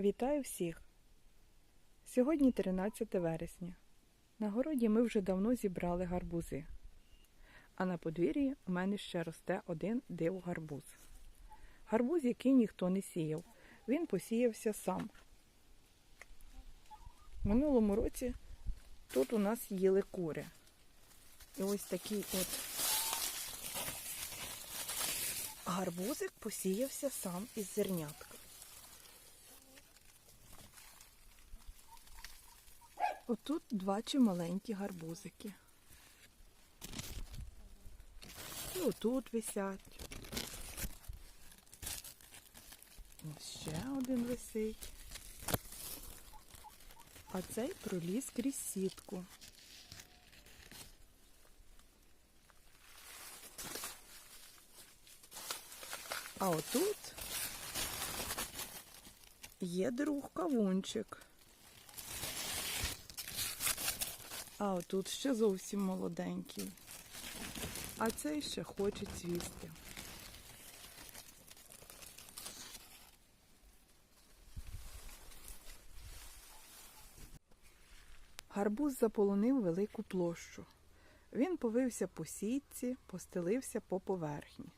Вітаю всіх! Сьогодні 13 вересня. На городі ми вже давно зібрали гарбузи. А на подвір'ї у мене ще росте один див гарбуз. Який ніхто не сіяв. Він посіявся сам. Минулому році тут у нас їли кури. І ось такий от гарбузик посіявся сам із зернятка. Отут два чималенькі гарбузики. І отут висять. Ось ще один висить. А цей проліз крізь сітку. А отут є друг кавунчик. А отут ще зовсім молоденький. А цей ще хоче цвісти. Гарбуз заполонив велику площу. Він повився по сітці, постелився по поверхні.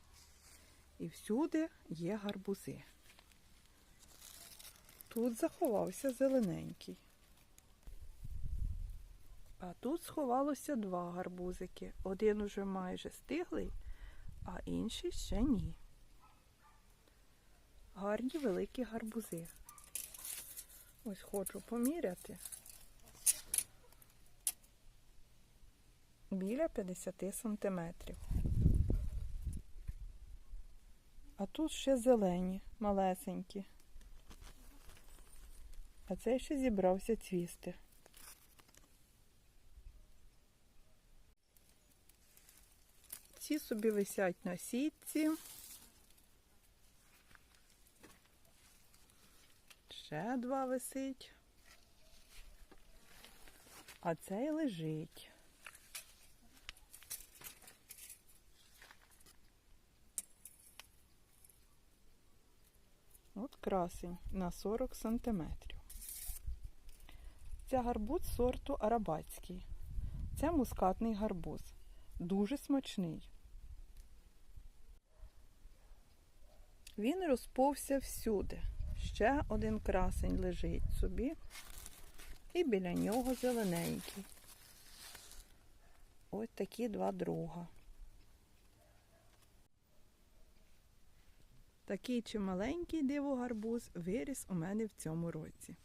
І всюди є гарбузи. Тут заховався зелененький. А тут сховалося два гарбузики. Один уже майже стиглий, а інший ще ні. Гарні великі гарбузи. Ось хочу поміряти. Біля 50 сантиметрів. А тут ще зелені, малесенькі. А цей ще зібрався цвісти. Ці собі висять на сітці. Ще два висить. А цей лежить. От красень на 40 сантиметрів. Це гарбуз сорту арабатський. Це мускатний гарбуз. Дуже смачний. Він розповся всюди. Ще один красень лежить собі. І біля нього зелененький. Ось такі два друга. Такий чималенький дивогарбуз виріс у мене в цьому році.